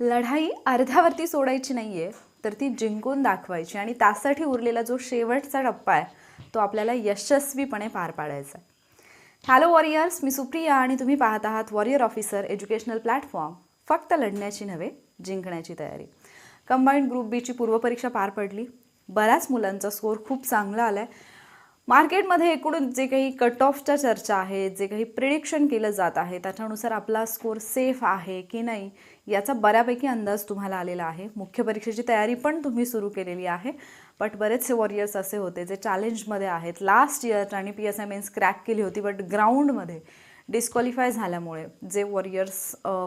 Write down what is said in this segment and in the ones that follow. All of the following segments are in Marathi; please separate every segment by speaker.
Speaker 1: लढाई अर्ध्यावरती सोडायची नाही आहे तर ती जिंकून दाखवायची. आणि त्यासाठी उरलेला जो शेवटचा टप्पा आहे तो आपल्याला यशस्वीपणे पार पाडायचा आहे. हॅलो वॉरियर्स मी सुप्रिया आणि तुम्ही पाहत आहात वॉरियर ऑफिसर एज्युकेशनल प्लॅटफॉर्म फक्त लढण्याची नव्हे जिंकण्याची तयारी. कंबाईंड ग्रुप बीची पूर्वपरीक्षा पार पडली. बऱ्याच मुलांचा स्कोर खूप चांगला आला आहे मार्केटमध्ये एकूण जे काही कट ऑफच्या चर्चा आहेत जे काही प्रिडिक्शन केलं जात आहे त्याच्यानुसार आपला स्कोर सेफ आहे की नाही याचा बऱ्यापैकी अंदाज तुम्हाला आलेला आहे. मुख्य परीक्षेची तयारी पण तुम्ही सुरू केलेली आहे. बट बरेचसे वॉरियर्स असे होते जे चॅलेंजमध्ये आहेत. लास्ट इयर आणि P S I mains crack केली होती बट ग्राउंडमध्ये डिस्क्वालिफाय झाल्यामुळे जे वॉरियर्स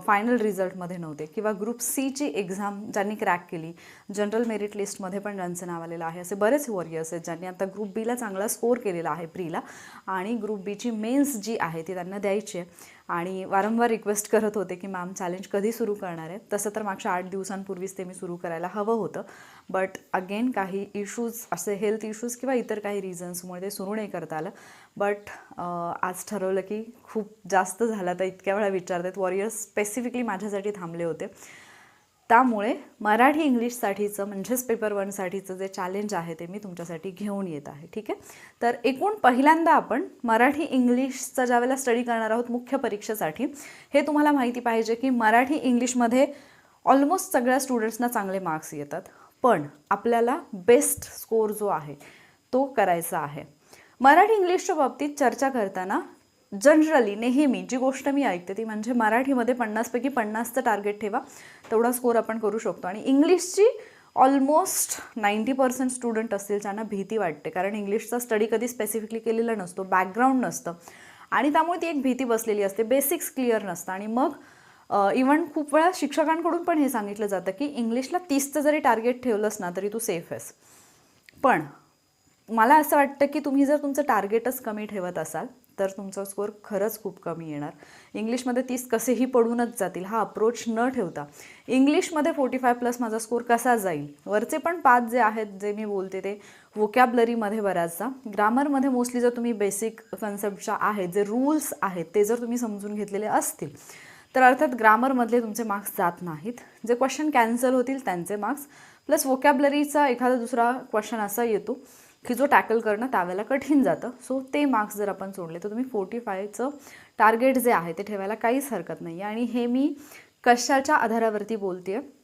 Speaker 1: फायनल रिझल्टमध्ये नव्हते किंवा ग्रुप सीची एक्झाम ज्यांनी क्रॅक केली जनरल मेरिट लिस्टमध्ये पण ज्यांचं नाव आलेलं आहे. असे बरेच वॉरियर्स आहेत ज्यांनी आता ग्रुप बीला चांगला स्कोर केलेला आहे प्रीला आणि ग्रुप बीची मेन्स जी आहे ती त्यांना द्यायची आहे. आणि वारंवार रिक्वेस्ट करत होते की मॅम चॅलेंज कधी सुरू करणार आहे? तसं तर मागच्या आठ दिवसांपूर्वीच ते मी सुरू करायला हवं होतं. बट अगेन काही इश्यूज असे हेल्थ इश्यूज किंवा इतर काही रिझन्समुळे ते सुरू नाही करता आलं. बट आज ठरवलं की खूप जास्त झालं तर इतक्या वेळा विचारतात. वॉरियर्स स्पेसिफिकली माझ्यासाठी थांबले होते. त्यामुळे मराठी इंग्लिशसाठीचं म्हणजेच पेपर वनसाठीचं जे चॅलेंज आहे ते मी तुमच्यासाठी घेऊन येत आहे ठीक आहे? तर एकूण पहिल्यांदा आपण मराठी इंग्लिशचा ज्यावेळेला स्टडी करणार आहोत मुख्य परीक्षेसाठी हे तुम्हाला माहिती पाहिजे की मराठी इंग्लिशमध्ये ऑलमोस्ट सगळ्या स्टुडंट्सना चांगले मार्क्स येतात पण आपल्याला बेस्ट स्कोर जो आहे तो करायचा आहे. मराठी इंग्लिशच्या बाबतीत चर्चा करताना जनरली नेहमी जी गोष्ट मी ऐकते ती म्हणजे मराठीमध्ये पन्नासपैकी पन्नासचं टार्गेट ठेवा तेवढा स्कोर आपण करू शकतो. आणि इंग्लिशची ऑलमोस्ट नाईंटी पर्सेंट स्टुडंट असतील ज्यांना भीती वाटते. कारण इंग्लिशचा स्टडी कधी स्पेसिफिकली केलेला नसतो बॅकग्राऊंड नसतं. आणि त्यामुळे ती एक भीती बसलेली असते. बेसिक्स क्लिअर नसतं. आणि मग इव्हन खूप वेळा शिक्षकांकडून पण हे सांगितलं जातं की इंग्लिशला तीसचं जरी टार्गेट ठेवलंस ना तरी तू सेफ आहेस. पण मला असं वाटतं की तुम्ही जर तुमचं टार्गेटच कमी ठेवत असाल तर तुमचा स्कोअर खरंच खूप कमी येणार. इंग्लिशमध्ये तीस कसेही पडूनच जातील हा अप्रोच न ठेवता. इंग्लिशमध्ये फोर्टी फाय प्लस माझा स्कोअर कसा जाईल? वरचे पण पाच जे आहेत जे मी बोलते ते वोकॅबलरीमध्ये बऱ्याचदा. ग्रामरमध्ये मोस्टली जर तुम्ही बेसिक कन्सेप्टच्या आहेत जे रूल्स आहेत ते जर तुम्ही समजून घेतलेले असतील तर अर्थात ग्रामरमधले तुमचे मार्क्स जात नाहीत. जे क्वेश्चन कॅन्सल होतील त्यांचे मार्क्स प्लस वोकॅबलरीचा एखादा दुसरा क्वेश्चन असा येतो. की जो टॅकल करणं त्यावेळेला कठीण जातं. सो ते मार्क्स जर आपण सोडले तर तुम्ही फोर्टी फायचं टार्गेट जे आहे ते ठेवायला काहीच हरकत नाही. आणि हे मी कशाच्या आधारावरती बोलते आहे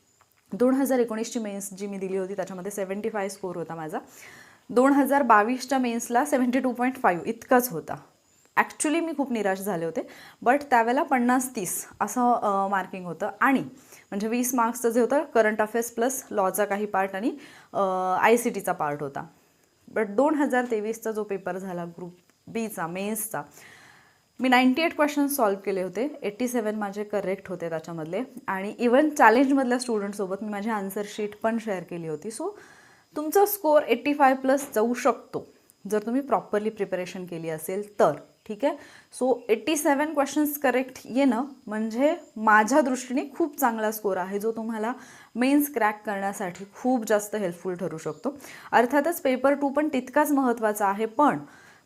Speaker 1: दोन हजार एकोणीसची मेन्स जी मी दिली होती त्याच्यामध्ये सेवन्टी फाय स्कोर होता माझा. दोन हजार बावीसच्या मेन्सला सेवन्टी टू पॉईंट फाईव्ह इतकाच होता. ॲक्च्युली मी खूप निराश झाले होते बट त्यावेळेला पन्नास तीस असं मार्किंग होतं. आणि म्हणजे वीस मार्क्सचं जे होतं करंट अफेअर्स प्लस लॉचा काही पार्ट आणि आय सी टीचा पार्ट होता. बट दोन हजार तेवीसचा जो पेपर झाला ग्रुप बीचा मेन्सचा मी नाईंटी एट क्वेश्चन सॉल्व केले होते. एट्टी सेवन माझे करेक्ट होते त्याच्यामधले. आणि इवन चॅलेंजमधल्या स्टुडंटसोबत मी माझी आन्सर शीट पण शेअर केली होती. सो तुमचा स्कोअर एट्टी फाय प्लस जाऊ शकतो. जर तुम्ही प्रॉपरली प्रिपरेशन केली असेल तर. ठीक आहे? So eighty seven questions correct येणं म्हणजे माझ्या दृष्टीने खूप चांगला स्कोर आहे जो तुम्हाला मेन्स क्रॅक करण्यासाठी खूप जास्त हेल्पफुल ठरू शकतो. अर्थातच पेपर टू पण तितकाच महत्त्वाचा आहे पण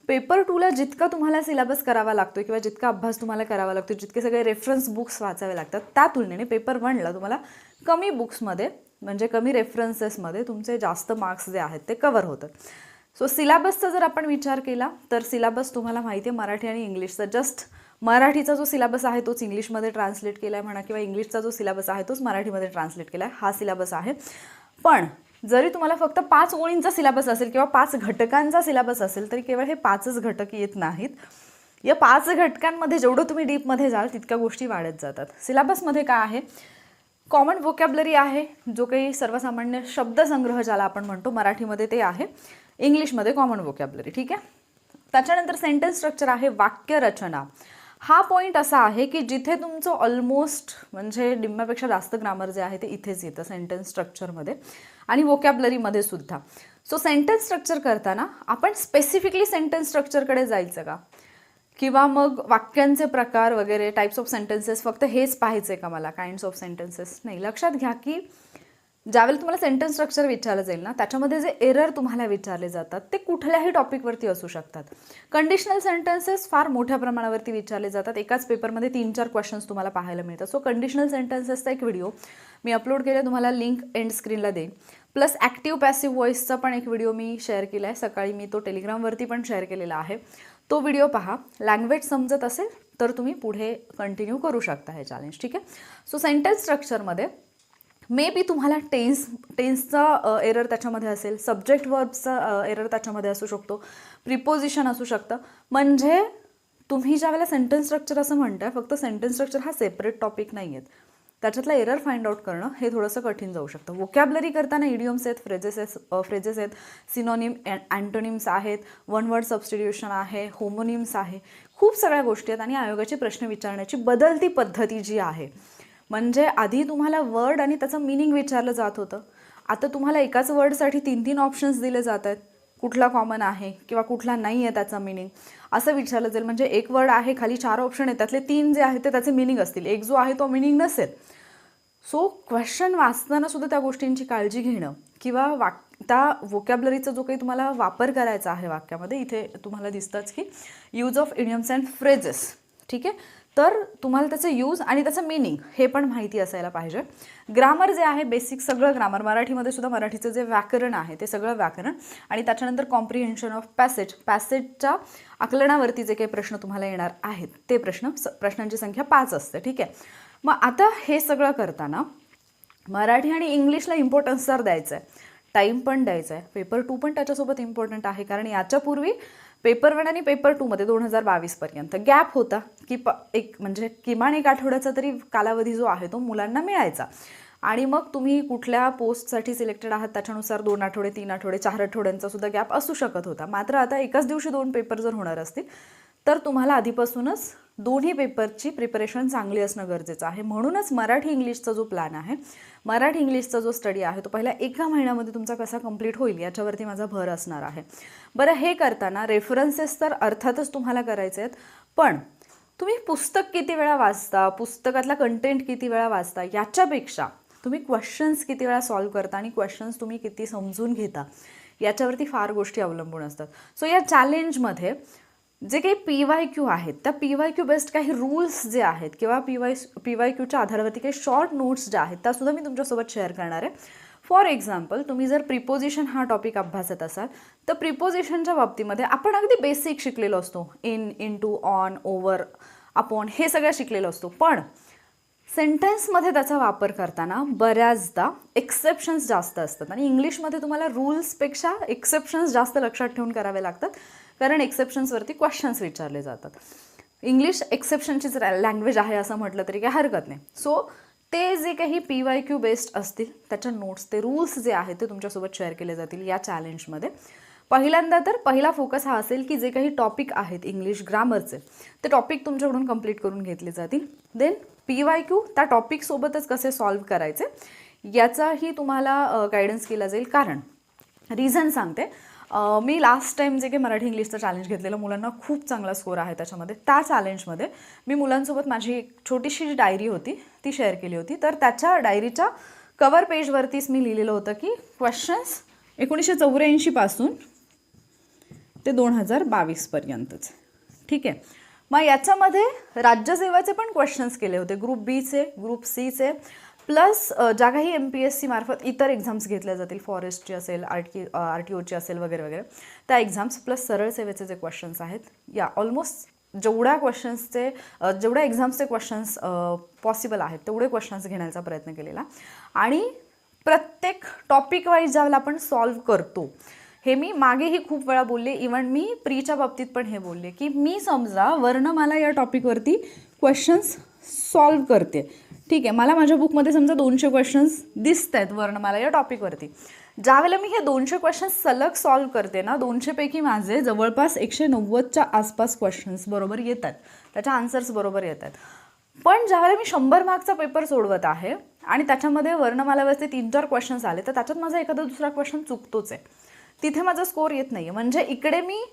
Speaker 1: पेपर टूला जितका तुम्हाला सिलेबस करावा लागतो किंवा जितका अभ्यास तुम्हाला करावा लागतो जितके सगळे रेफरन्स बुक्स वाचावे लागतात त्या तुलनेने पेपर वनला तुम्हाला कमी बुक्समध्ये म्हणजे कमी रेफरन्सेसमध्ये तुमचे जास्त मार्क्स जे आहेत ते कवर होतात. सो सिलॅबसचा जर आपण विचार केला तर सिलेबस तुम्हाला माहिती आहे मराठी आणि इंग्लिशचा जस्ट मराठीचा जो सिलेबस आहे तोच इंग्लिशमध्ये ट्रान्सलेट केला आहे म्हणा किंवा इंग्लिशचा जो सिलेबस आहे तोच मराठीमध्ये ट्रान्सलेट केला आहे हा सिलेबस आहे. पण जरी तुम्हाला फक्त पाच ओळींचा सिलेबस असेल किंवा पाच घटकांचा सिलेबस असेल तरी केवळ हे पाचच घटक येत नाहीत. या पाच घटकांमध्ये जेवढं तुम्ही डीपमध्ये जाल तितक्या गोष्टी वाढत जातात. सिलेबसमध्ये काय आहे? कॉमन वोकॅबलरी आहे जो काही सर्वसामान्य शब्दसंग्रह ज्याला आपण म्हणतो मराठीमध्ये ते आहे. इंग्लिशमध्ये कॉमन वोकॅबलरी ठीक आहे? त्याच्यानंतर सेंटेन्स स्ट्रक्चर आहे वाक्यरचना. हा पॉईंट असा आहे की जिथे तुमचं ऑलमोस्ट म्हणजे डिम्म्यापेक्षा जास्त ग्रामर जे आहे ते इथेच येतं सेंटेन्स स्ट्रक्चरमध्ये आणि वोकॅबलरीमध्ये सुद्धा. सो सेंटेन्स स्ट्रक्चर करताना आपण स्पेसिफिकली सेंटेन्स स्ट्रक्चरकडे जायचं का? किंवा मग वाक्यांचे प्रकार वगैरे टाईप्स ऑफ सेंटेन्सेस फक्त हेच पाहायचे का मला? काइंड्स ऑफ सेंटेन्सेस नाही लक्षात घ्या की ज्यावेळेला तुम्हाला सेंटेन्स स्ट्रक्चर विचारलं जाईल ना त्याच्यामध्ये जे एरर तुम्हाला विचारले जातात ते कुठल्याही टॉपिकवरती असू शकतात. कंडिशनल सेंटेन्सेस फार मोठ्या प्रमाणावरती विचारले जातात. एकाच पेपरमध्ये तीन चार क्वेश्चन्स तुम्हाला पाहायला मिळतात. सो कंडिशनल सेंटेन्सेसचा एक व्हिडिओ मी अपलोड केले तुम्हाला लिंक एंड स्क्रीनला देईन. प्लस ॲक्टिव्ह पॅसिव्ह व्हॉइसचा पण एक व्हिडिओ मी शेअर केला आहे. सकाळी मी तो टेलिग्रामवरती पण शेअर केलेला आहे. तो व्हिडिओ पहा. लँग्वेज समजत असेल तर तुम्ही पुढे कंटिन्यू करू शकता हे चॅलेंज ठीक आहे? सो सेंटेन्स स्ट्रक्चरमध्ये मे बी तुम्हाला टेन्स टेन्सचा एरर त्याच्यामध्ये असेल. सब्जेक्ट वर्बचा एरर त्याच्यामध्ये असू शकतो. प्रिपोजिशन असू शकतं. म्हणजे तुम्ही ज्या वेळेला सेंटेन्स स्ट्रक्चर असं म्हणताय फक्त सेंटेन्स स्ट्रक्चर हा सेपरेट टॉपिक नाही आहेत त्याच्यातला एरर फाइंड आउट करणं हे थोडंसं कठीण जाऊ शकतं. वोकॅबलरी करताना इडियम्स आहेत फ्रेजेस फ्रेजेस आहेत सिनोनिम अँटोनिम्स आहेत वन वर्ड सबस्टिट्यूशन आहे होमोनिम्स आहे. खूप सगळ्या गोष्टी आहेत आणि आयोगाचे प्रश्न विचारण्याची बदलती पद्धती जी आहे म्हणजे आधी तुम्हाला वर्ड आणि त्याचं मिनिंग विचारलं जात होतं. आता तुम्हाला एकाच वर्डसाठी तीन तीन ऑप्शन्स दिले जात आहेत. कुठला कॉमन आहे किंवा कुठला नाही आहे त्याचा मिनिंग असं विचारलं जाईल. म्हणजे एक वर्ड आहे खाली चार ऑप्शन आहेत. त्यातले तीन जे आहेत ते त्याचे मिनिंग असतील. एक जो आहे तो मिनिंग नसेल. सो क्वेश्चन वाचताना सुद्धा त्या गोष्टींची काळजी घेणं किंवा वाक त्या वोकॅबलरीचा जो काही तुम्हाला वापर करायचा आहे वाक्यामध्ये इथे तुम्हाला दिसतंच की use of idioms and phrases ठीक आहे? तर तुम्हाला त्याचं यूज आणि त्याचं मिनिंग हे पण माहिती असायला पाहिजे. ग्रामर जे आहे बेसिक सगळं ग्रामर मराठीमध्ये सुद्धा मराठीचं जे व्याकरण आहे ते सगळं व्याकरण. आणि त्याच्यानंतर कॉम्प्रिहेन्शन ऑफ पॅसेज पॅसेजच्या आकलनावरती जे काही प्रश्न तुम्हाला येणार आहेत ते प्रश्न प्रश्नांची संख्या पाच असते ठीक आहे? मग आता हे सगळं करताना मराठी आणि इंग्लिशला इम्पॉर्टन्स तर द्यायचं आहे टाईम पण द्यायचा आहे पेपर टू पण त्याच्यासोबत इम्पॉर्टंट आहे कारण याच्यापूर्वी पेपर वन आणि पेपर टूमध्ये दोन हजार बावीसपर्यंत गॅप होता की प एक म्हणजे किमान एक आठवड्याचा तरी कालावधी जो आहे तो मुलांना मिळायचा. आणि मग तुम्ही कुठल्या पोस्टसाठी सिलेक्टेड आहात त्याच्यानुसार दोन आठवडे तीन आठवडे चार आठवड्यांचा सुद्धा गॅप असू शकत होता. मात्र आता एकाच दिवशी दोन पेपर जर होणार असतील तर तुम्हाला आधीपासूनच दोन्ही पेपरची प्रिपरेशन चांगली असणं गरजेचं आहे. म्हणूनच मराठी इंग्लिशचा जो प्लॅन आहे मराठी इंग्लिशचा जो स्टडी आहे तो पहिल्या एका महिन्यामध्ये तुमचा कसा कंप्लीट होईल याच्यावरती माझा भर असणार आहे. बरं हे करताना रेफरन्सेस तर अर्थातच तुम्हाला करायचे आहेत पण तुम्ही पुस्तक किती वेळा वाचता पुस्तकातला कंटेंट किती वेळा वाचता याच्यापेक्षा तुम्ही क्वेश्चन्स किती वेळा सॉल्व्ह करता आणि क्वेश्चन्स तुम्ही किती समजून घेता याच्यावरती फार गोष्टी अवलंबून असतात. सो या चॅलेंजमध्ये जे काही पी वाय क्यू आहेत त्या पी वाय क्यू बेस्ड काही रूल्स जे आहेत किंवा पी वाय पी वाय क्यूच्या आधारावरती काही शॉर्ट नोट्स ज्या आहेत त्यासुद्धा मी तुमच्यासोबत शेअर करणार आहे. फॉर एक्झाम्पल तुम्ही जर प्रिपोजिशन हा टॉपिक अभ्यासत असाल तर प्रिपोजिशनच्या बाबतीमध्ये आपण अगदी बेसिक शिकलेलो असतो. In into on over upon हे सगळं शिकलेलो असतो. पण सेंटेन्समध्ये त्याचा वापर करताना बऱ्याचदा एक्सेप्शन्स जास्त असतात. आणि इंग्लिशमध्ये तुम्हाला रूल्सपेक्षा एक्सेप्शन्स जास्त लक्षात ठेवून करावे लागतात. कारण एक्सेप्शन्सवरती क्वेश्चन्स विचारले जातात. इंग्लिश एक्सेप्शनचीच लँग्वेज आहे असं म्हटलं तरी काही हरकत नाही. सो ते जे काही पी वाय क्यू बेस्ड असतील त्याच्या नोट्स ते रूल्स जे आहेत ते तुमच्यासोबत शेअर केले जातील या चॅलेंजमध्ये पहिल्यांदा तर पहिला फोकस हा असेल की जे काही टॉपिक आहेत इंग्लिश ग्रामरचे ते टॉपिक तुमच्याकडून कंप्लीट करून घेतले जातील. देन पी वाय क्यू त्या टॉपिकसोबतच कसे सॉल्व्ह करायचे याचाही तुम्हाला गायडन्स केला जाईल. कारण रिझन सांगते. मी लास्ट टाइम जे काही मराठी इंग्लिशचं चॅलेंज घेतलेलं मुलांना खूप चांगला स्कोर आहे त्याच्यामध्ये. त्या चॅलेंजमध्ये मी मुलांसोबत माझी एक छोटीशी जी डायरी होती ती शेअर केली होती. तर त्याच्या डायरीच्या कवर पेजवरतीच मी लिहिलेलं होतं की क्वेश्चन्स एकोणीसशे चौऱ्याऐंशीपासून ते दोन हजार बावीसपर्यंतच ठीक आहे? मग याच्यामध्ये राज्यसेवाचे पण क्वेश्चन्स केले होते. ग्रुप बीचे ग्रुप सीचे प्लस ज्या काही एम पी एस सी मार्फत इतर एक्झाम्स घेतल्या जातील फॉरेस्टची असेल आर टी आर टी ओची असेल वगैरे वगैरे त्या एक्झाम्स प्लस सरळ सेवेचे जे क्वेश्चन्स आहेत या ऑलमोस्ट जेवढ्या क्वेश्चन्सचे जेवढ्या एक्झाम्सचे क्वेश्चन्स पॉसिबल आहेत तेवढे क्वेश्चन्स घेण्याचा प्रयत्न केलेला. आणि प्रत्येक टॉपिक वाईज ज्यावेळेला आपण सॉल्व्ह करतो हे मी मागेही खूप वेळा बोलले इवन मी प्रीच्या बाबतीत पण हे बोलले की मी समजा वर्णमाला या टॉपिकवरती क्वेश्चन्स सॉल्व्ह करते. ठीक आहे मला माझ्या बुकमध्ये समजा दोनशे क्वेश्चन्स दिसत आहेत वर्णमाला या टॉपिकवरती ज्यावेळेला मी हे दोनशे क्वेश्चन्स सलग सॉल्व्ह करते ना दोनशेपैकी माझे जवळपास एकशे नव्वदच्या आसपास क्वेश्चन्स बरोबर येतात. त्याच्या आन्सर्स बरोबर येतात. पण ज्यावेळेला मी शंभर मार्कचा पेपर सोडवत आहे आणि त्याच्यामध्ये वर्णमालावरचे तीन चार क्वेश्चन्स आले तर त्याच्यात माझा एखादा दुसरा क्वेश्चन चुकतोच आहे. तिथे माझा स्कोर येत नाही आहे म्हणजे इकडे मी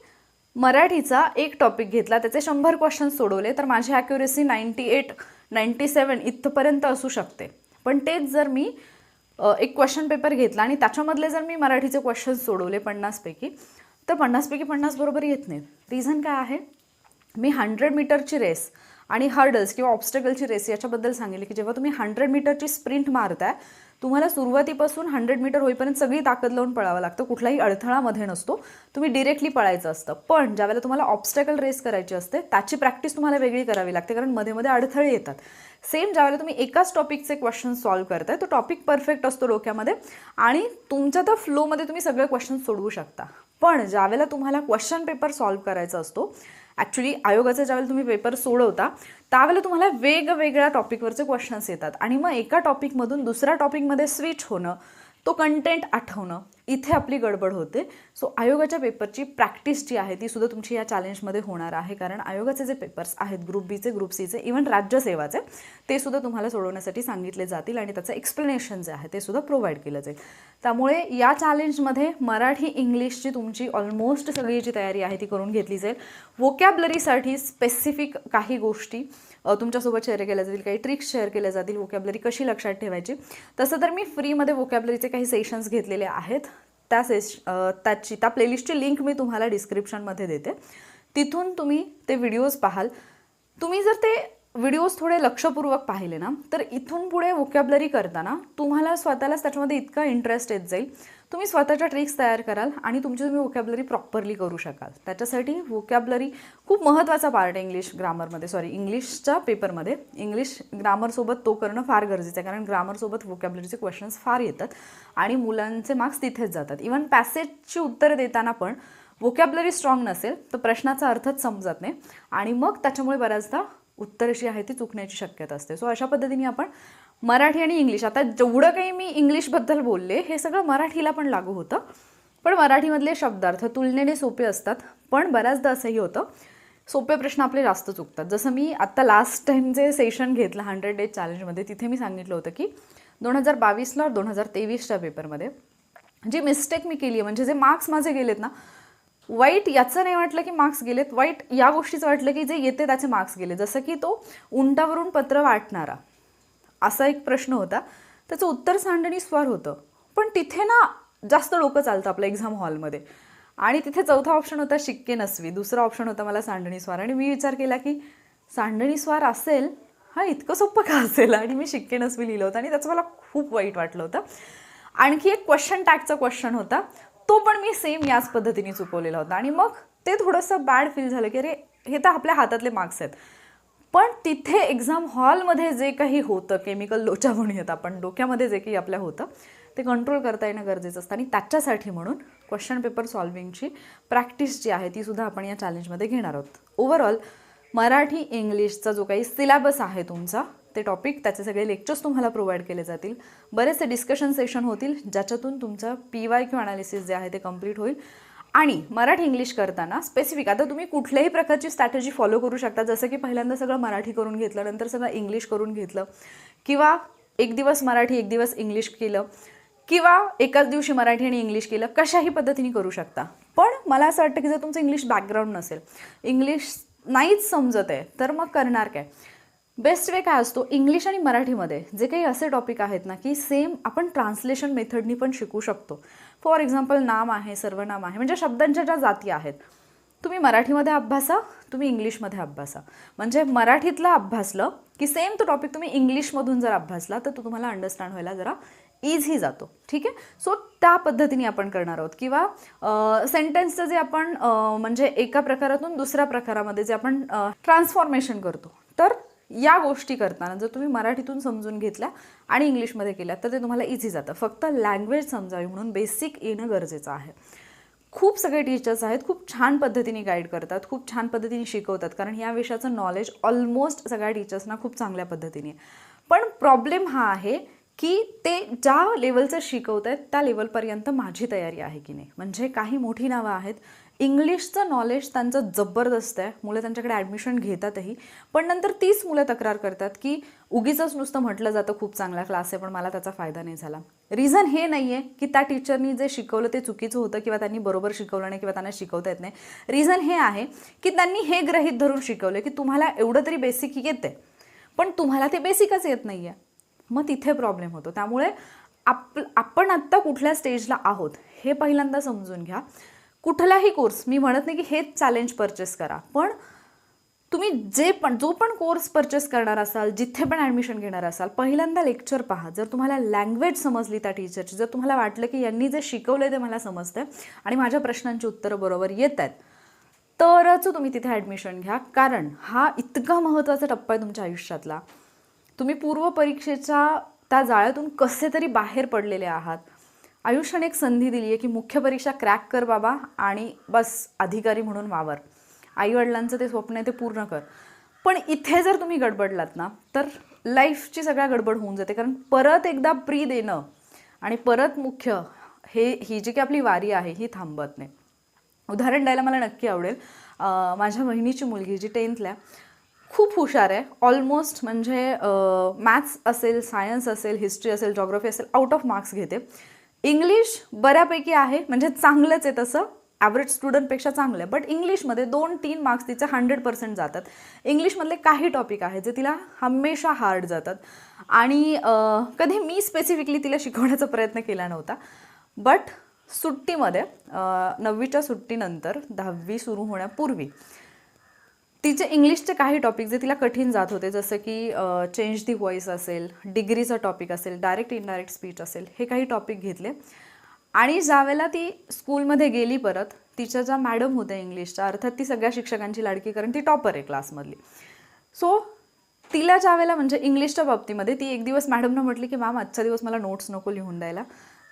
Speaker 1: मराठीचा एक टॉपिक घेतला त्याचे शंभर क्वेश्चन्स सोडवले तर माझी accuracy ninety eight ninety seven इथपर्यंत असू शकते. पण तेच जर मी एक क्वेश्चन पेपर घेतला आणि त्याच्यामधले जर मी मराठीचे क्वेश्चन सोडवले पन्नासपैकी तर पन्नासपैकी पन्नास बरोबर येत नाहीत. रिझन काय आहे? मी हंड्रेड मीटरची रेस आणि हर्डल्स किंवा ऑब्स्टकलची रेस याच्याबद्दल सांगितले की जेव्हा तुम्ही हंड्रेड मीटरची स्प्रिंट मारताय तुम्हाला सुरुवातीपासून हंड्रेड मीटर होईपर्यंत सगळी ताकद लावून पळावं लागतं कुठलाही अडथळामध्ये नसतो. तुम्ही डिरेक्टली पळायचं असतं. पण ज्यावेळेला तुम्हाला ऑब्स्टॅकल रेस करायची असते त्याची प्रॅक्टिस तुम्हाला वेगळी करावी लागते कारण मध्ये मध्ये अडथळे येतात. सेम ज्यावेळेला तुम्ही एकाच टॉपिकचे क्वेश्चन सॉल्व्ह करताय तो टॉपिक परफेक्ट असतो डोक्यामध्ये आणि तुमच्या त्या फ्लोमध्ये तुम्ही सगळे क्वेश्चन सोडवू शकता. पण ज्यावेळेला तुम्हाला क्वेश्चन पेपर सॉल्व्ह करायचा असतो ॲक्च्युली आयोगाचा ज्यावेळेला तुम्ही पेपर सोडवता त्यावेळेला तुम्हाला वेगवेगळ्या टॉपिकवरचे क्वेश्चन्स येतात. आणि मग एका टॉपिकमधून दुसऱ्या टॉपिकमध्ये स्विच होणं तो कंटेंट आठवणं इथे आपली गडबड होते. सो आयोगाच्या पेपरची प्रॅक्टिस जी आहे ती सुद्धा तुमची या चॅलेंजमध्ये होणार आहे. कारण आयोगाचे जे पेपर्स आहेत ग्रुप बीचे ग्रुप सीचे इव्हन राज्यसेवाचे ते सुद्धा तुम्हाला सोडवण्यासाठी सांगितले जातील आणि त्याचं एक्सप्लेनेशन जे आहे ते सुद्धा प्रोव्हाइड केलं जाईल. त्यामुळे या चॅलेंजमध्ये मराठी इंग्लिशची तुमची ऑलमोस्ट सगळी जी तयारी आहे ती करून घेतली जाईल. वोकॅबलरीसाठी स्पेसिफिक काही गोष्टी तुमच्यासोबत शेअर केल्या जातील. काही ट्रिक्स शेअर केल्या जातील. वोकॅबलरी कशी लक्षात ठेवायची? तसं तर मी फ्रीमध्ये वोकॅबलरीचे काही सेशन्स घेतलेले आहेत. त्या सेश त्याची त्या प्लेलिस्टची लिंक मी तुम्हाला डिस्क्रिप्शनमध्ये देते. तिथून तुम्ही ते व्हिडिओज पाहाल. तुम्ही जर ते व्हिडिओज थोडे लक्षपूर्वक पाहिले ना तर इथून पुढे वोकॅबलरी करताना तुम्हाला स्वतःलाच त्याच्यामध्ये इतका इंटरेस्ट येत जाईल. तुम्ही स्वतःच्या ट्रिक्स तयार कराल आणि तुमची तुम्ही वोकॅबलरी प्रॉपरली करू शकाल. त्याच्यासाठी वोकॅबलरी खूप महत्त्वाचा पार्ट आहे इंग्लिश ग्रामरमध्ये सॉरी इंग्लिशच्या पेपरमध्ये इंग्लिश ग्रामरसोबत तो करणं फार गरजेचं आहे कारण ग्रामरसोबत वोकॅबलरीचे क्वेश्चन्स फार येतात आणि मुलांचे मार्क्स तिथेच जातात. इवन पॅसेजची उत्तरं देताना पण वोकॅबलरी स्ट्रॉंग नसेल तर प्रश्नाचा अर्थच समजत नाही. आणि मग त्याच्यामुळे बऱ्याचदा उत्तर जी आहे ती चुकण्याची शक्यता असते. सो अशा पद्धतीने आपण मराठी आणि इंग्लिश आता जेवढं काही मी इंग्लिशबद्दल बोलले हे सगळं मराठीला पण लागू होतं. पण मराठीमधले शब्दार्थ तुलनेने सोपे असतात पण बऱ्याचदा असंही होतं सोपे प्रश्न आपले जास्त चुकतात. जसं मी आत्ता लास्ट टाईम जे सेशन घेतलं हंड्रेड डेज चॅलेंजमध्ये तिथे मी सांगितलं होतं की दोन हजार बावीसला दोन हजार तेवीसच्या पेपरमध्ये जी मिस्टेक मी केली आहे म्हणजे जे मार्क्स माझे गेलेत ना वाईट याचं नाही वाटलं की मार्क्स गेलेत. वाईट या गोष्टीचं वाटलं की जे येते त्याचे मार्क्स गेले. जसं की तो उंटावरून पत्र वाटणारा असा एक प्रश्न होता. त्याचं उत्तर सांडणी स्वर होतं. पण तिथे ना जास्त डोकं चालतं आपलं एक्झाम हॉलमध्ये. आणि तिथे चौथा ऑप्शन होता शिक्के नसवी. दुसरा ऑप्शन होता मला सांडणी स्वार. आणि मी विचार केला की सांडणी स्वार असेल? हा इतकं सोपं का असेल? आणि मी शिक्के नसवी लिहिलं होतं आणि त्याचं मला खूप वाईट वाटलं होतं. आणखी एक क्वेश्चन टॅगचा क्वेश्चन होता. तो पण मी सेम याच पद्धतीने चुकवलेला होता. आणि मग ते थोडंसं बॅड फील झालं की अरे हे तर आपल्या हातातले मार्क्स आहेत. पण तिथे एक्झाम हॉलमध्ये जे काही होतं केमिकल लोचा म्हणूयात आपण डोक्यामध्ये जे काही आपल्या होतं ते कंट्रोल करता येणं गरजेचं असतं. आणि त्याच्यासाठी म्हणून क्वेश्चन पेपर सॉल्विंगची प्रॅक्टिस जी आहे ती सुद्धा आपण या चॅलेंजमध्ये घेणार आहोत. ओव्हरऑल मराठी इंग्लिशचा जो काही सिलेबस आहे तुमचा ते टॉपिक त्याचे सगळे लेक्चर्स तुम्हाला प्रोव्हाइड केले जातील. बरेचसे डिस्कशन सेशन होतील ज्याच्यातून तुमचं पी वाय क्यू अनालिसिस जे आहे ते कंप्लीट होईल. आणि मराठी इंग्लिश करताना स्पेसिफिक आता तुम्ही कुठल्याही प्रकारची स्ट्रॅटेजी फॉलो करू शकता. जसं की पहिल्यांदा सगळं मराठी करून घेतलं नंतर सगळं इंग्लिश करून घेतलं. किंवा एक दिवस मराठी एक दिवस इंग्लिश केलं. किंवा एकाच दिवशी मराठी आणि इंग्लिश केलं कशाही पद्धतीने करू शकता. पण मला असं वाटतं की जर तुमचं इंग्लिश बॅकग्राऊंड नसेल इंग्लिश नाहीच समजत आहे तर मग करणार काय? बेस्ट वे काय असतो? इंग्लिश आणि मराठीमध्ये जे काही असे टॉपिक आहेत ना की सेम आपण ट्रान्सलेशन मेथडनी पण शिकू शकतो. फॉर एक्झाम्पल नाम आहे सर्वनाम आहे म्हणजे शब्दांच्या ज्या जाती आहेत तुम्ही मराठीमध्ये अभ्यासा तुम्ही इंग्लिशमध्ये अभ्यासा. म्हणजे मराठीतलं अभ्यासलं की सेम तो टॉपिक तुम्ही इंग्लिशमधून जर अभ्यासला तर तो तुम्हाला अंडरस्टँड व्हायला जरा इझी जातो. ठीक आहे? सो त्या पद्धतीने आपण करणार आहोत. किंवा सेंटेन्सचं जे आपण म्हणजे एका प्रकारातून दुसऱ्या प्रकारामध्ये जे आपण ट्रान्सफॉर्मेशन करतो. तर या गोष्टी करताना जर तुम्ही मराठीतून समजून घेतल्या आणि इंग्लिशमध्ये केल्या तर ते तुम्हाला इझी जातं. फक्त लँग्वेज समजावी म्हणून बेसिक येणं गरजेचं आहे. खूप सगळे टीचर्स आहेत खूप छान पद्धतीने गाईड करतात खूप छान पद्धतीने शिकवतात कारण या विषयाचं नॉलेज ऑलमोस्ट सगळ्या टीचर्सना खूप चांगल्या पद्धतीने. पण प्रॉब्लेम हा आहे की ते ज्या लेवलचं शिकवत आहेत त्या लेवलपर्यंत माझी तयारी आहे की नाही. म्हणजे काही मोठी नावं आहेत इंग्लिशचं नॉलेज त्यांचं जबरदस्त आहे. मुलं त्यांच्याकडे ॲडमिशन घेतातही. पण नंतर तीच मुलं तक्रार करतात की उगीच नुसतं म्हटलं जातं खूप चांगला क्लास आहे पण मला त्याचा फायदा नाही झाला. रिझन हे नाही आहे की त्या टीचरनी जे शिकवलं ते चुकीचं होतं किंवा त्यांनी बरोबर शिकवलं नाही किंवा त्यांना शिकवता येत नाही. रिझन हे आहे की त्यांनी हे ग्रहित धरून शिकवलं की तुम्हाला एवढं तरी बेसिक येते पण तुम्हाला ते बेसिकच येत नाही आहे मग तिथे प्रॉब्लेम होतो. त्यामुळे आप आपण आत्ता कुठल्या स्टेजला आहोत हे पहिल्यांदा समजून घ्या. कुठलाही कोर्स मी म्हणत नाही की हेच चॅलेंज परचेस करा. पण तुम्ही जे पण जो पण कोर्स परचेस करणार असाल जिथे पण ॲडमिशन घेणार असाल पहिल्यांदा लेक्चर पहा. जर तुम्हाला लँग्वेज समजली त्या टीचरची जर तुम्हाला वाटलं की यांनी जे शिकवलं ते मला समजतं आणि माझ्या प्रश्नांची उत्तरं बरोबर येत आहेत तरच तुम्ही तिथे ॲडमिशन घ्या. कारण हा इतका महत्त्वाचा टप्पा आहे तुमच्या आयुष्यातला. तुम्ही पूर्व परीक्षेच्या त्या जाळ्यातून कसे तरी बाहेर पडलेले आहात. आयुष्याने एक संधी दिली आहे की मुख्य परीक्षा क्रॅक कर बाबा आणि बस अधिकारी म्हणून वावर. आईवडिलांचं ते स्वप्न आहे ते पूर्ण कर. पण इथे जर तुम्ही गडबडलात ना तर लाईफची सगळ्या गडबड होऊन जाते. कारण परत एकदा प्री देणं आणि परत मुख्य हे ही जी काही आपली वारी आहे ही थांबत नाही. उदाहरण द्यायला मला नक्की आवडेल. माझ्या बहिणीची मुलगी जी टेन्थला खूप हुशार आहे. ऑलमोस्ट म्हणजे मॅथ्स असेल सायन्स असेल हिस्ट्री असेल जॉग्रफी असेल आउट ऑफ मार्क्स घेते. इंग्लिश बऱ्यापैकी आहे म्हणजे चांगलंच आहे तसं. ॲव्हरेज स्टुडंटपेक्षा चांगलं आहे. बट इंग्लिशमध्ये दोन तीन मार्क्स तिचे हंड्रेड पर्सेंट जातात. इंग्लिशमधले काही टॉपिक आहेत जे तिला हमेशा हार्ड जातात. आणि कधी मी स्पेसिफिकली तिला शिकवण्याचा प्रयत्न केला नव्हता. बट सुट्टीमध्ये नववीच्या सुट्टीनंतर दहावी सुरू होण्यापूर्वी तिचे इंग्लिशचे काही टॉपिक जे तिला कठीण जात होते जसं की चेंज दी व्हॉइस असेल डिग्रीचा टॉपिक असेल डायरेक्ट इनडायरेक्ट स्पीच असेल हे काही टॉपिक घेतले. आणि ज्यावेळेला ती स्कूलमध्ये गेली परत तिच्या ज्या मॅडम होत्या इंग्लिशच्या अर्थात ती सगळ्या शिक्षकांची लाडकी कारण ती टॉपर आहे क्लासमधली सो तिला ज्या वेळेला म्हणजे इंग्लिशच्या बाबतीमध्ये ती एक दिवस मॅडमनं म्हटली की मॅम आजचा दिवस मला नोट्स नको लिहून द्यायला.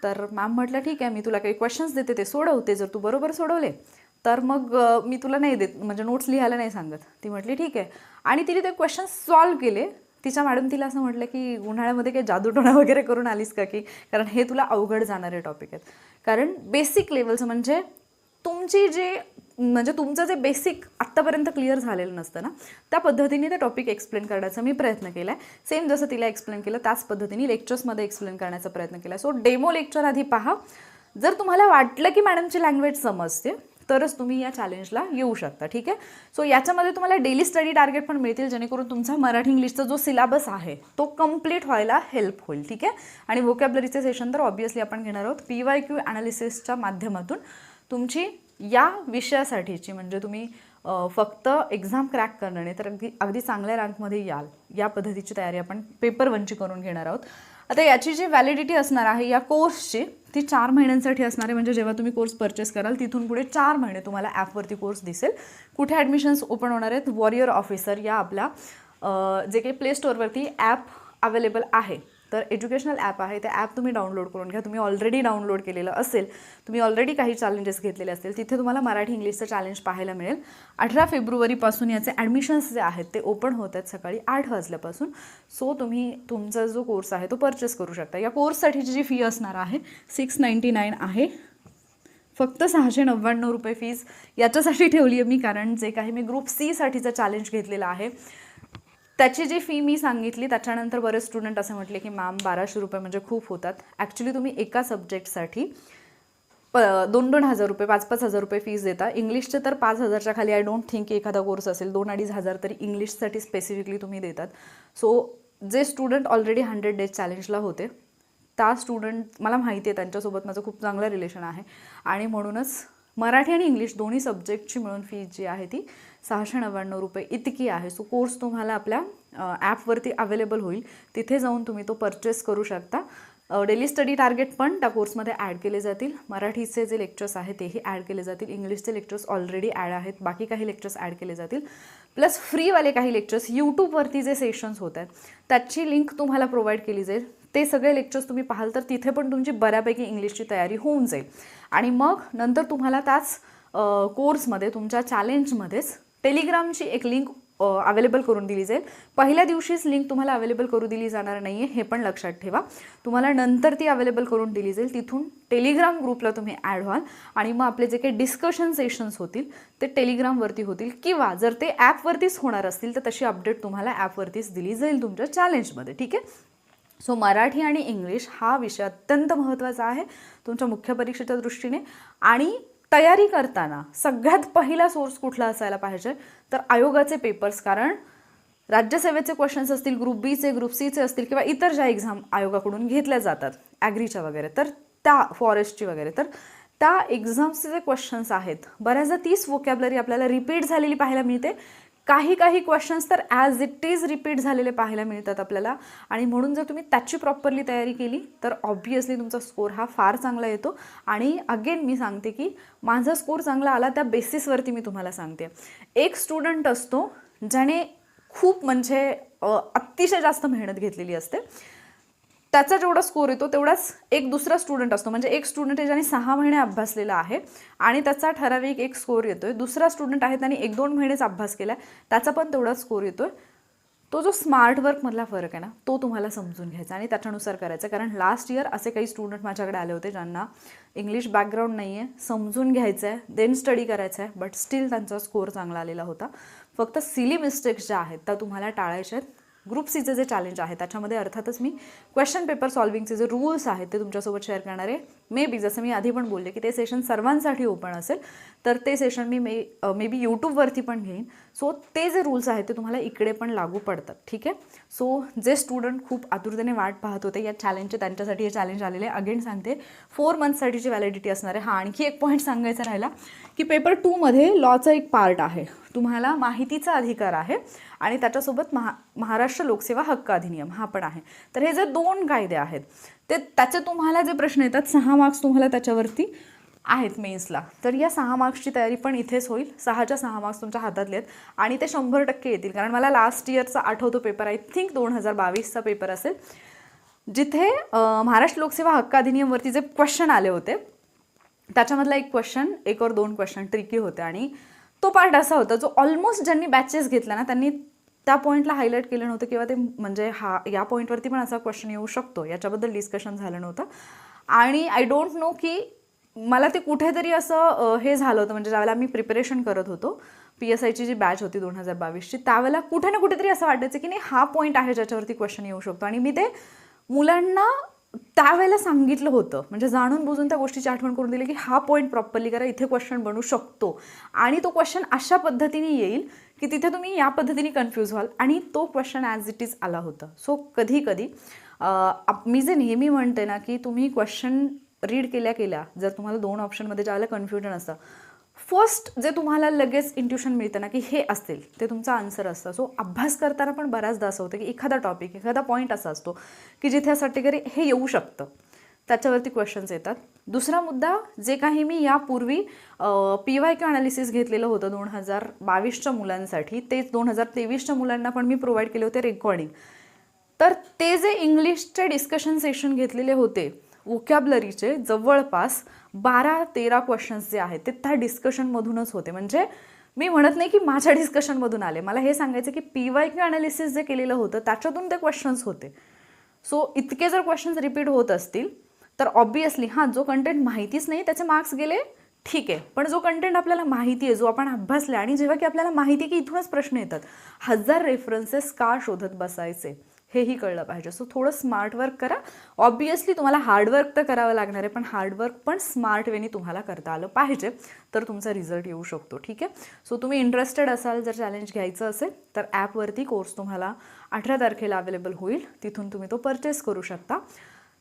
Speaker 1: तर मॅम म्हटलं ठीक आहे मी तुला काही क्वेश्चन्स देते ते सोडवते जर तू बरोबर सोडवले. तर मग मी तुला नाही देत म्हणजे नोट्स लिहायला नाही सांगत. ती म्हटली ठीक आहे. आणि तिने ते क्वेश्चन्स सॉल्व केले. तिच्या मॅडम तिला असं म्हटलं की उन्हाळ्यामध्ये काही जादूटोणा वगैरे करून आलीस का की? कारण हे तुला अवघड जाणारे टॉपिक आहेत. कारण बेसिक लेवलचं म्हणजे तुमची जे म्हणजे तुमचं जे बेसिक आत्तापर्यंत क्लिअर झालेलं नसतं ना त्या पद्धतीने ते टॉपिक एक्सप्लेन करण्याचा मी प्रयत्न केला आहे सेम जसं तिला एक्सप्लेन केलं त्याच पद्धतीने लेक्चर्समध्ये एक्सप्लेन करण्याचा प्रयत्न केला सो डेमो लेक्चर आधी पहा. जर तुम्हाला वाटलं की मॅडमची लँग्वेज समजते तरच तुम्ही या चॅलेंजला येऊ शकता ठीक आहे? सो याच्यामध्ये तुम्हाला डेली स्टडी टार्गेट पण मिळतील जेणेकरून तुमचा मराठी इंग्लिशचा जो सिलेबस आहे तो कंप्लीट व्हायला हेल्प होईल ठीक आहे? आणि वोकॅबलरीचे सेशन तर ऑब्विसली आपण घेणार आहोत. पी वाय क्यू ॲनालिसिसच्या माध्यमातून तुमची या विषयासाठीची म्हणजे तुम्ही फक्त एक्झाम क्रॅक करणं नाही तर अगदी अगदी चांगल्या रँकमध्ये याल. या पद्धतीची तयारी आपण पेपर वनची करून घेणार आहोत. आता याची जी व्हॅलिडिटी असणार आहे या कोर्सची ती चार महिन्यांसाठी असणार आहे. म्हणजे जेव्हा तुम्ही कोर्स परचेस कराल तिथून पुढे चार महिने तुम्हाला ॲपवरती कोर्स दिसेल. कुठे ॲडमिशन्स ओपन होणार आहेत? वॉरियर ऑफिसर या आपल्या जे काही प्ले स्टोअरवरती ॲप अवेलेबल आहे. तर एज्युकेशनल ॲप आहे. ते ॲप तुम्ही डाउनलोड करून घ्या. तुम्ही ऑलरेडी डाउनलोड केलेलं असेल तुम्ही ऑलरेडी काही चॅलेंजेस घेतलेले असतील तिथे तुम्हाला मराठी इंग्लिशचं चॅलेंज पाहायला मिळेल. अठरा फेब्रुवारीपासून याचे ॲडमिशन्स जे आहेत ते ओपन होत आहेत सकाळी आठ वाजल्यापासून. सो तुम्ही तुमचा जो कोर्स आहे तो परचेस करू शकता. या कोर्ससाठीची जी फी असणार आहे सिक्स नाईंटी नाईन आहे. फक्त सहाशे नव्याण्णव रुपये फीज याच्यासाठी ठेवली आहे मी कारण जे काही मी ग्रुप सीसाठीचं चॅलेंज घेतलेलं आहे त्याची जी फी मी सांगितली त्याच्यानंतर बरेच स्टुडंट असे म्हटले की मॅम बाराशे रुपये म्हणजे खूप होतात. ॲक्च्युली तुम्ही एका सब्जेक्टसाठी प दोन दोन हजार रुपये पाच पाच हजार रुपये फीज देता. इंग्लिशचे तर पाच हजारच्या खाली आय डोंट थिंक एखादा कोर्स असेल. दोन अडीच हजार तरी इंग्लिशसाठी स्पेसिफिकली तुम्ही देतात. सो जे स्टुडंट ऑलरेडी हंड्रेड डेज चॅलेंजला होते त्या स्टुडंट मला माहिती आहे त्यांच्यासोबत माझं खूप चांगलं रिलेशन आहे. आणि म्हणूनच मराठी आणि इंग्लिश दोन्ही सब्जेक्टची मिळून फी जी आहे ती सहाशे नव्याण्णव रुपये इतकी आहे. सो कोर्स तुम्हाला आपल्या ॲपवरती अवेलेबल होईल. तिथे जाऊन तुम्ही तो परचेस करू शकता. डेली स्टडी टार्गेट पण त्या कोर्समध्ये ॲड केले जातील. मराठीचे जे लेक्चर्स आहेत तेही ॲड केले जातील. इंग्लिशचे लेक्चर्स ऑलरेडी ॲड आहेत. बाकी काही लेक्चर्स ॲड केले जातील. प्लस फ्रीवाले काही लेक्चर्स यूट्यूबवरती जे सेशन्स होत आहेत त्याची लिंक तुम्हाला प्रोव्हाइड केली जाईल. ते सगळे लेक्चर्स तुम्ही पाहाल तर तिथे पण तुमची बऱ्यापैकी इंग्लिशची तयारी होऊन जाईल. आणि मग नंतर तुम्हाला त्याच कोर्समध्ये तुमच्या चॅलेंजमध्येच टेलिग्रामची एक लिंक अवेलेबल करून दिली जाईल. पहिल्या दिवशीच लिंक तुम्हाला अवेलेबल करू दिली जाणार नाही आहे हे पण लक्षात ठेवा. तुम्हाला नंतर ती अवेलेबल करून दिली जाईल. तिथून टेलिग्राम ग्रुपला तुम्ही ॲड व्हाल आणि मग आपले जे काही डिस्कशन सेशन्स होतील ते टेलिग्रामवरती होतील. किंवा जर ते ॲपवरतीच होणार असतील तर तशी अपडेट तुम्हाला ॲपवरतीच दिली जाईल तुमच्या चॅलेंजमध्ये ठीक आहे? सो मराठी आणि इंग्लिश हा विषय अत्यंत महत्त्वाचा आहे तुमच्या मुख्य परीक्षेच्या दृष्टीने. आणि तयारी करताना सगळ्यात पहिला सोर्स कुठला असायला पाहिजे? तर आयोगाचे पेपर्स कारण राज्यसेवेचे क्वेश्चन्स असतील ग्रुप बीचे ग्रुप सीचे असतील किंवा इतर ज्या एक्झाम आयोगाकडून घेतल्या जातात ॲग्रीच्या वगैरे तर त्या फॉरेस्टची वगैरे तर त्या एक्झाम्सचे जे क्वेश्चन्स आहेत बऱ्याचदा तीच वोकॅबलरी आपल्याला रिपीट झालेली पाहायला मिळते. काही काही क्वेश्चन्स तर ॲज इट इज रिपीट झालेले पाहायला मिळतात आपल्याला. आणि म्हणून जर तुम्ही त्याची प्रॉपरली तयारी केली तर ऑब्वियसली तुमचा स्कोर हा फार चांगला येतो. आणि अगेन मी सांगते की माझा स्कोर चांगला आला त्या बेसिसवरती मी तुम्हाला सांगते. एक स्टुडंट असतो ज्याने खूप म्हणजे अतिशय जास्त मेहनत घेतलेली असते. त्याचा जेवढा स्कोर येतो तेवढाच एक दुसरा स्टुडंट असतो. म्हणजे एक स्टुडंट आहे ज्याने सहा महिने अभ्यासलेला आहे आणि त्याचा ठराविक एक स्कोर येतो आहे दुसरा स्टुडंट आहे त्याने एक दोन महिनेच अभ्यास केला त्याचा पण तेवढाच स्कोर येतो आहे तो जो स्मार्ट वर्कमधला फरक आहे ना तो तुम्हाला समजून घ्यायचा आणि त्याच्यानुसार करायचा. कारण लास्ट इयर असे काही स्टुडंट माझ्याकडे आले होते ज्यांना इंग्लिश बॅकग्राऊंड नाही आहे समजून घ्यायचं आहे देन स्टडी करायचं आहे बट स्टील त्यांचा स्कोर चांगला आलेला होता. फक्त सिली मिस्टेक्स ज्या आहेत त्या तुम्हाला टाळायच्या आहेत. ग्रुप सीचे जे चॅलेंज आहे त्याच्यामध्ये अर्थातच मी क्वेश्चन पेपर सॉल्विंगचे जे रूल्स आहेत ते तुमच्यासोबत शेअर करणार आहे. मे बी जसं मी आधी पण बोलले की ते सेशन सर्वांसाठी ओपन असेल तर ते session me may may be यूट्यूबवरती पण घेईन. सो ते जे रूल्स आहेत ते तुम्हाला इकडे पण लागू पडतात ठीक आहे? सो जे स्टुडंट खूप आतुरतेने वाट पाहत होते या चॅलेंजचे त्यांच्यासाठी हे चॅलेंज आलेले अगेन सांगते फोर मंथसाठीची व्हॅलिडिटी असणार आहे. हा आणखी एक पॉईंट सांगायचा राहिला की पेपर टूमध्ये लॉचा एक पार्ट आहे. तुम्हाला माहितीचा अधिकार आहे आणि त्याच्यासोबत महा महाराष्ट्र लोकसेवा हक्क अधिनियम हा पण आहे. तर हे जे दोन कायदे आहेत ते त्याचे तुम्हाला जे प्रश्न येतात सहा मार्क्स तुम्हाला त्याच्यावरती आहेत मेन्सला तर या सहा मार्क्सची तयारी पण इथेच होईल. सहाच्या सहा मार्क्स तुमच्या हातातले आहेत. आणि ते शंभर टक्के येतील. कारण मला लास्ट इयरचा आठवतो पेपर आय थिंक दोन हजार बावीसचा पेपर असेल. जिथे महाराष्ट्र लोकसेवा हक्क अधिनियमवरती जे क्वेश्चन आले होते त्याच्यामधला एक क्वेश्चन एक और दोन क्वेश्चन ट्रिकी होते. आणि तो पार्ट असा होता जो ऑलमोस्ट ज्यांनी बॅचेस घेतला ना त्यांनी त्या पॉईंटला हायलाईट केलं नव्हतं किंवा ते म्हणजे हा या पॉईंटवरती पण असा क्वेश्चन येऊ शकतो. याच्याबद्दल डिस्कशन झालं नव्हतं. आणि आय डोंट नो की मला ते कुठेतरी असं हे झालं होतं. म्हणजे ज्यावेळेला मी प्रिपरेशन करत होतो पी एस आयची जी बॅच होती दोन हजार बावीसची त्यावेळेला कुठे ना कुठेतरी असं वाटायचं की नाही हा पॉईंट आहे ज्याच्यावरती क्वेश्चन येऊ शकतो. आणि मी ते मुलांना त्यावेळेला सांगितलं होतं. म्हणजे जाणून बुजून त्या गोष्टीची आठवण करून दिली की हा पॉईंट प्रॉपरली करा इथे क्वेश्चन बनू शकतो. आणि तो क्वेश्चन अशा पद्धतीने येईल की तिथे तुम्ही या पद्धतीने कन्फ्यूज व्हाल. आणि तो क्वेश्चन ॲज इट इज आला होता. सो कधी कधी आप- मी जे नेहमी म्हणते ना की तुम्ही क्वेश्चन रीड केल्या केल्या जर तुम्हाला दोन ऑप्शनमध्ये ज्याला कन्फ्युजन असतं फर्स्ट जे तुम्हाला लगेच इंट्युशन मिळतं ना की हे असतील ते तुमचा आन्सर असतं. सो अभ्यास करताना पण बऱ्याचदा असं होतं की एखादा टॉपिक एखादा पॉईंट असा असतो की जिथे असं वाटते की हे येऊ शकतं. त्याच्यावरती क्वेश्चन्स येतात. दुसरा मुद्दा जे काही मी यापूर्वी पी वाय क्यू अनालिसिस घेतलेलं होतं दोन हजार बावीसच्या मुलांसाठी तेच दोन हजार तेवीसच्या मुलांना पण मी प्रोव्हाइड केले होते रेकॉर्डिंग तर ते जे इंग्लिशचे डिस्कशन सेशन घेतलेले होते वोकॅबलरीचे जवळपास बारा तेरा क्वेश्चन्स जे आहेत ते त्या डिस्कशनमधूनच होते. म्हणजे मी म्हणत नाही की माझ्या डिस्कशनमधून आले. मला हे सांगायचं की पी वाय क्यू अनालिसिस जे केलेलं होतं त्याच्यातून ते क्वेश्चन्स होते. सो इतके जर क्वेश्चन्स रिपीट होत असतील तर ऑब्वियसली हां जो कंटेंट माहितीच नाही त्याचे मार्क्स गेले ठीक आहे. पण जो कंटेंट आपल्याला माहिती आहे जो आपण अभ्यासला आणि जेव्हा की आपल्याला माहिती आहे की इथूनच प्रश्न येतात हजार रेफरन्सेस का शोधत बसायचे हेही कळलं पाहिजे. सो थोडं स्मार्ट वर्क करा. ऑब्वियसली तुम्हाला हार्डवर्क तर करावं लागणार आहे पण हार्डवर्क पण स्मार्ट वेनी तुम्हाला करता आलं पाहिजे तर तुमचा रिझल्ट येऊ शकतो ठीक आहे? सो तुम्ही इंटरेस्टेड असाल जर चॅलेंज घ्यायचं असेल तर ॲपवरती कोर्स तुम्हाला अठरा तारखेला अवेलेबल होईल. तिथून तुम्ही तो परचेस करू शकता.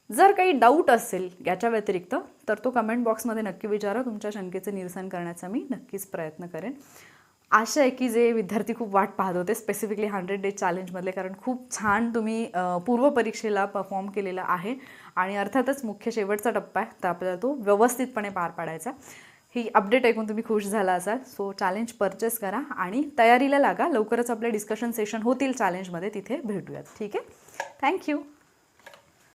Speaker 1: जर काही डाऊट असेल याच्या व्यतिरिक्त तर तो कमेंट बॉक्समध्ये नक्की विचारा. तुमच्या शंकेचे निरसन करण्याचा मी नक्कीच प्रयत्न करेन. आशा आहे की जे विद्यार्थी खूप वाट पाहत होते स्पेसिफिकली हंड्रेड डेज चॅलेंजमधले कारण खूप छान तुम्ही पूर्व पूर्वपरीक्षेला परफॉर्म केलेला आहे. आणि अर्थातच मुख्य शेवटचा टप्पा आहे तर आपल्याला तो व्यवस्थितपणे पार पाडायचा ही अपडेट ऐकून तुम्ही खुश झाला असाल सो चॅलेंज परचेस करा आणि तयारीला लागा. लवकरच आपले डिस्कशन सेशन होतील चॅलेंजमध्ये तिथे भेटूयात. ठीक आहे? थँक्यू